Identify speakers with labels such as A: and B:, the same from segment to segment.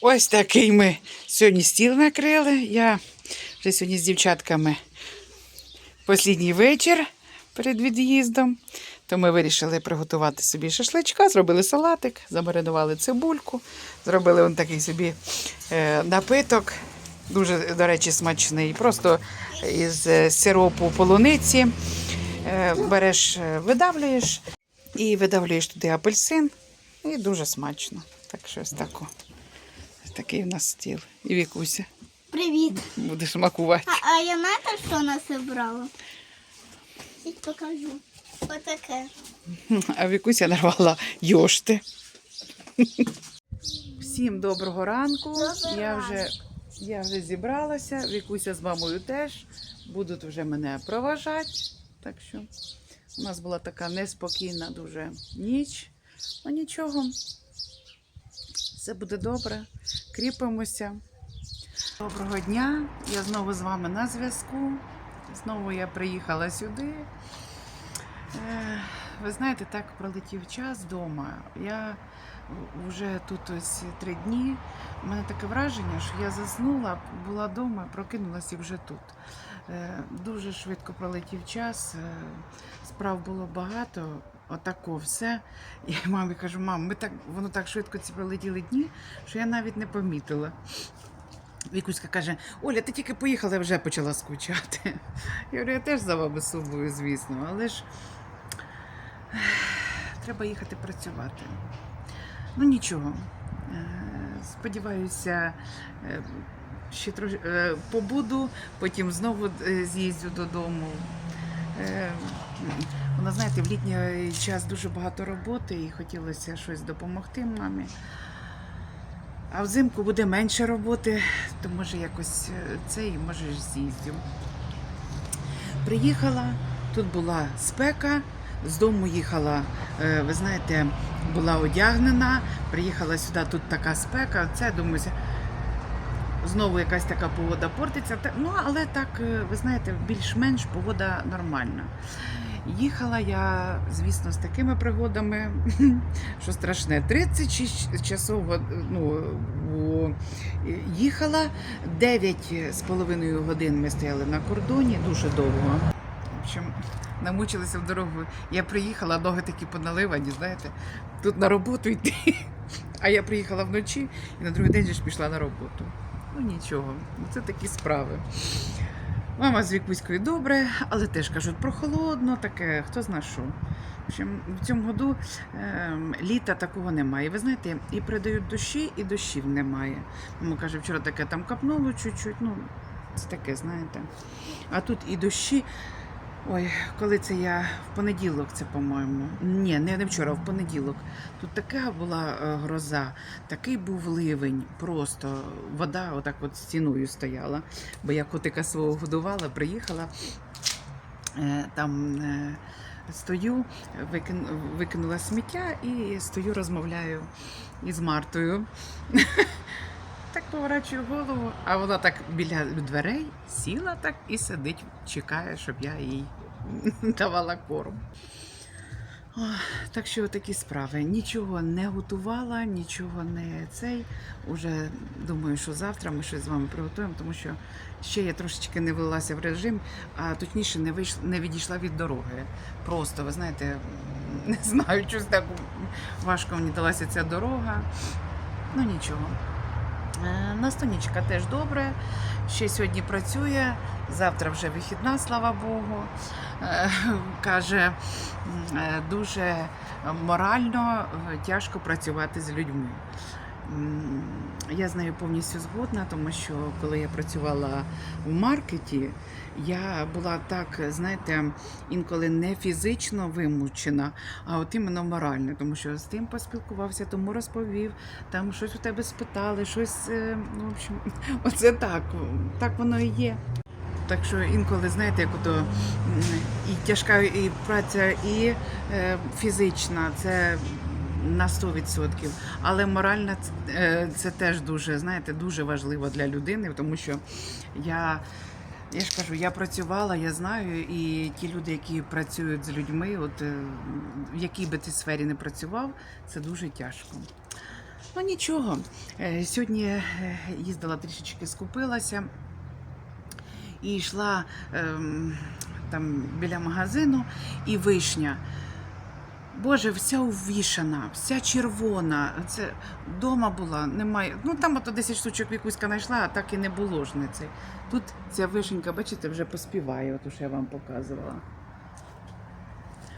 A: Ось такий ми сьогодні стіл накрили. Я вже сьогодні з дівчатками послідній вечір перед від'їздом. То ми вирішили приготувати собі шашличка, зробили салатик, замаринували цибульку, зробили он такий собі е, напиток. Дуже, до речі, смачний. Просто із е, сиропу полуниці е, береш, видавлюєш і видавлюєш туди апельсин. І дуже смачно. Так що ось тако. Такий у нас стіл. І Вікуся,
B: Привіт.
A: будеш смакувати.
B: А, а я знаєте, що насобрала? Зараз покажу. Отаке.
A: А Вікуся нарвала йошти. Всім доброго ранку.
B: Доброго
A: Я вже, я вже зібралася. Вікуся з мамою теж. Будуть вже мене проважати. Так що у нас була така неспокійна дуже ніч. Ну нічого. Все буде добре. Кріпимося. Доброго дня. Я знову з вами на зв'язку. Знову я приїхала сюди. Е, Ви знаєте, так пролетів час вдома. Я вже тут ось три дні. У мене таке враження, що я заснула, була вдома, прокинулася вже тут. Е, Дуже швидко пролетів час, е, справ було багато. Отако все. І мамі кажу, мам, ми так, воно так швидко ці пролетіли дні, що я навіть не помітила. Вікуська каже: Оля, ти тільки поїхала, я вже почала скучати. Я говорю, я теж за вами сумую, звісно, але ж треба їхати працювати. Ну нічого. Е, Сподіваюся, е, ще трошки побуду, потім знову е, з'їздю додому. Вона, знаєте, в літній час дуже багато роботи і хотілося щось допомогти мамі. А взимку буде менше роботи, то може якось е, це і може з'їздю. Приїхала, тут була спека, з дому їхала, е, ви знаєте, була одягнена, приїхала сюди, тут така спека. Це думаю, знову якась така погода портиться. Ну, але так, е, ви знаєте, більш-менш погода нормальна. Їхала я, звісно, з такими пригодами, що страшне. 36 часов ну, їхала, 9 з половиною годин ми стояли на кордоні, дуже довго. В общем, намучилися в дорогу. Я приїхала, ноги такі поналивані, знаєте, тут на роботу йти. А я приїхала вночі і на другий день ж пішла на роботу. Ну нічого, це такі справи. Мама з Вікуською добре, але теж кажуть про холодно, таке, хто зна що. В общем, в цьому году е, літа такого немає. Ви знаєте, і придають дощі, і дощів немає. Мама каже, вчора таке там капнуло чуть-чуть, ну, це таке, знаєте. А тут і дощі. Ой, коли це я в понеділок, це, по-моєму. Ні, не, вчора, в понеділок. Тут така була е, гроза, такий був ливень, просто вода отак от стіною стояла. Бо я котика свого годувала, приїхала, е, там е, стою, викин, викинула сміття і стою, розмовляю із Мартою. Поворачую голову, а вона так біля дверей сіла так і сидить, чекає, щоб я їй давала корм. Ох, Так що такі справи. Нічого не готувала, нічого не цей. Уже думаю, що завтра ми щось з вами приготуємо, тому що ще я трошечки не влилася в режим, а точніше не вийшла, не відійшла від дороги. Просто, ви знаєте, не знаю, щось так важко мені далася ця дорога. Ну нічого. Е, Настунічка теж добре. Ще сьогодні працює, завтра вже вихідна, слава Богу. Е, Каже, е, дуже морально тяжко працювати з людьми. Я з нею повністю згодна, тому що коли я працювала в маркеті, я була так, знаєте, інколи не фізично вимучена, а от іменно морально, тому що з тим поспілкувався, тому розповів, там щось у тебе спитали, щось, е, ну, в общем, оце так, так воно і є. Так що інколи, знаєте, як ото і тяжка і праця, і е, фізична, це на 100%. Але моральна е, це теж дуже, знаєте, дуже важливо для людини, тому що я. Я ж кажу, я працювала, я знаю, і ті люди, які працюють з людьми, от е, в якій би ти сфері не працював, це дуже тяжко. Ну нічого. Е, Сьогодні їздила трішечки скупилася і йшла ем, там біля магазину і вишня. Боже, вся увішана, вся червона. Це вдома була, немає. Ну там ото 10 штучок Вікуська знайшла, а так і не було ж не цей. Тут ця вишенька, бачите, вже поспіває, от що я вам показувала.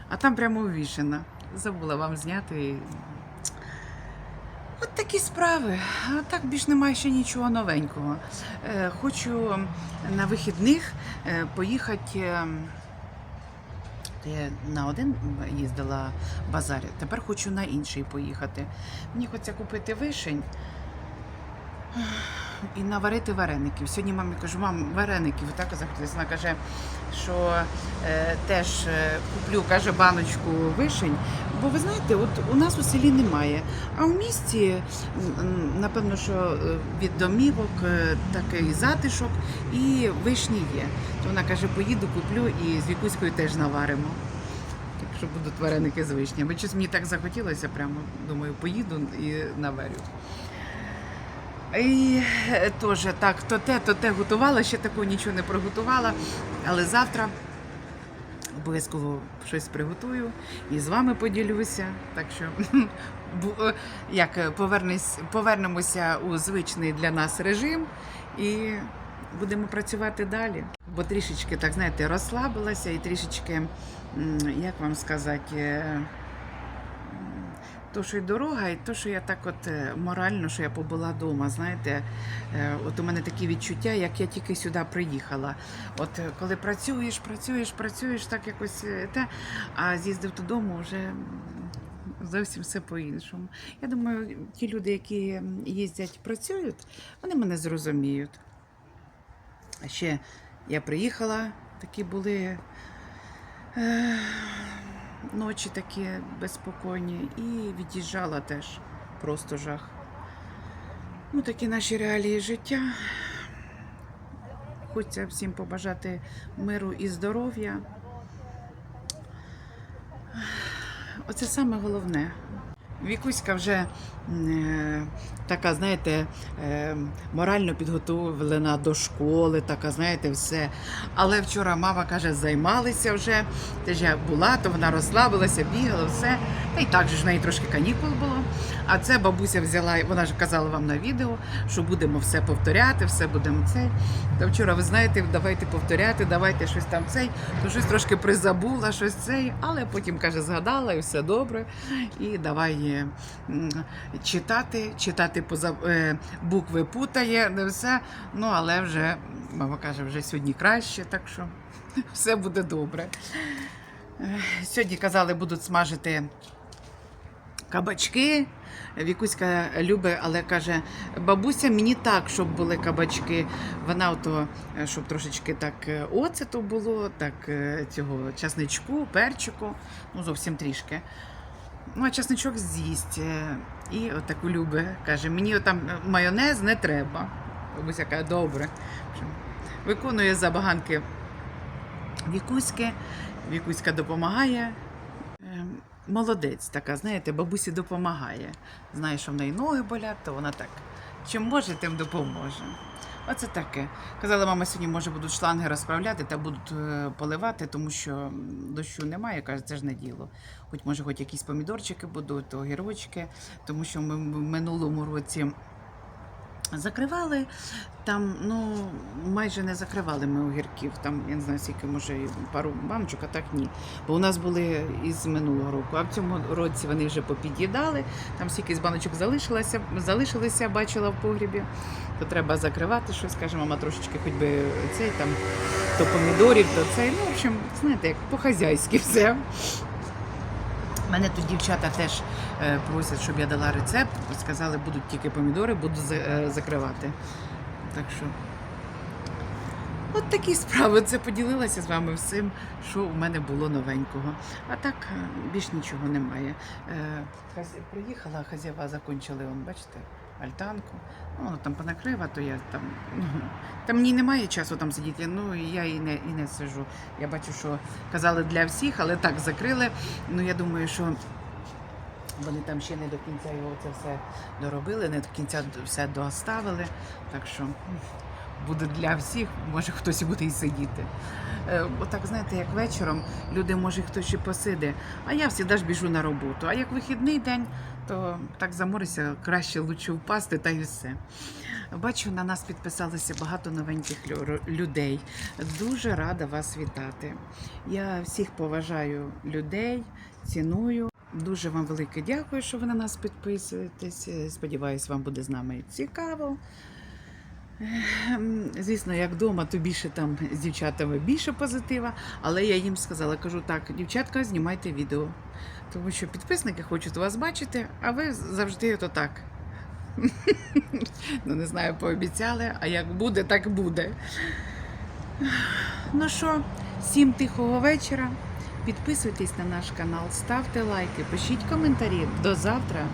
A: А там прямо увішана. Забула вам зняти. От такі справи. А так більш немає ще нічого новенького. Е, хочу на вихідних е, поїхати. Е, то Я на один їздила базар, тепер хочу на інший поїхати. Мені хочеться купити вишень і наварити вареників. Сьогодні мамі кажу, мам, вареників так захотілося. Вона каже, що е, теж е, куплю каже, баночку вишень. Бо ви знаєте, от у нас у селі немає. А в місті, напевно, що е, від домівок е, такий затишок і вишні є. То вона каже, поїду, куплю і з Вікуською теж наваримо. Так що будуть вареники з вишнями. Щось мені так захотілося, прямо думаю, поїду і наварю. І е, теж так, то те, то те готувала, ще такого нічого не приготувала. Але завтра обов'язково щось приготую і з вами поділюся. Так що е, як е, повернемося у звичний для нас режим і будемо працювати далі. Бо трішечки, так знаєте, розслабилася і трішечки, як вам сказати, то, що й дорога, і то, що я так от е, морально, що я побула вдома, знаєте, е, от у мене такі відчуття, як я тільки сюди приїхала. От е, коли працюєш, працюєш, працюєш, так якось те, а з'їздив додому вже зовсім все по-іншому. Я думаю, ті люди, які їздять, працюють, вони мене зрозуміють. А ще я приїхала, такі були. Ночі такі безпокійні і від'їжджала теж просто жах. Ну, такі наші реалії життя. Хочеться всім побажати миру і здоров'я. Оце саме головне. Вікуська вже е, така, знаєте, е, морально підготовлена до школи, така, знаєте, все. Але вчора мама каже, займалися вже. Теж я була, то вона розслабилася, бігала, все. Та й так же ж в неї трошки канікул було. А це бабуся взяла, вона ж казала вам на відео, що будемо все повторяти, все будемо цей. Та вчора, ви знаєте, давайте повторяти, давайте щось там цей, то щось трошки призабула, щось цей, але потім каже, згадала і все добре. І давай е, читати, читати поза е, букви путає, не все. Ну, але вже мама каже, вже сьогодні краще, так що все буде добре. Е, Сьогодні казали, будуть смажити кабачки. Вікуська любить, але каже, бабуся, мені так, щоб були кабачки. Вона ото, е, щоб трошечки так е, оцету було, так е, цього часничку, перчику, ну зовсім трішки. Ну, а часничок з'їсть. І отаку любить. Каже, мені там майонез не треба. Бабуся каже, добре. Виконує забаганки Вікуськи. Вікуська допомагає. Молодець така, знаєте, бабусі допомагає. Знає, що в неї ноги болять, то вона так. Чим може, тим допоможе. Оце таке. Казала, мама, сьогодні може будуть шланги розправляти та будуть е, поливати, тому що дощу немає. Каже, це ж не діло. Хоч може, хоч якісь помідорчики будуть, огірочки, тому що ми в минулому році закривали. Там, ну, майже не закривали ми огірків. Там, я не знаю, скільки, може, пару баночок, а так ні. Бо у нас були із минулого року. А в цьому році вони вже попід'їдали. Там скільки з баночок залишилося, залишилися, бачила в погрібі. То треба закривати щось, каже, мама, трошечки хоч би цей там, то помідорів, то цей. Ну, в общем, знаєте, як по-хазяйськи все. Мене тут дівчата теж е, просять, щоб я дала рецепт. Сказали, будуть тільки помідори, буду е, закривати. Так що. От такі справи. Це поділилася з вами всім, що у мене було новенького. А так е, більш нічого немає. Приїхала, хазява закінчили, бачите, альтанку. Ну, воно там понакрива, то я там. Там мені немає часу там сидіти, ну і я і не, і не сижу. Я бачу, що казали для всіх, але так закрили. Ну я думаю, що Вони там ще не до кінця його це все доробили, не до кінця все доставили. Так що буде для всіх, може хтось буде і сидіти. Е, Отак, знаєте, як вечором люди, може, хтось ще посиде, а я завжди ж біжу на роботу. А як вихідний день, то так заморися, краще лучше впасти та й все. Бачу, на нас підписалося багато новеньких людей. Дуже рада вас вітати. Я всіх поважаю людей, ціную. Дуже вам велике дякую, що ви на нас підписуєтесь. Сподіваюсь, вам буде з нами цікаво. Ем, Звісно, як вдома, то більше там з дівчатами більше позитива, але я їм сказала, кажу так, дівчатка, знімайте відео. Тому що підписники хочуть вас бачити, а ви завжди ото так. Ну, не знаю, пообіцяли, а як буде, так буде. Ну що, всім тихого вечора. Підписуйтесь на наш канал, ставте лайки, пишіть коментарі. До завтра.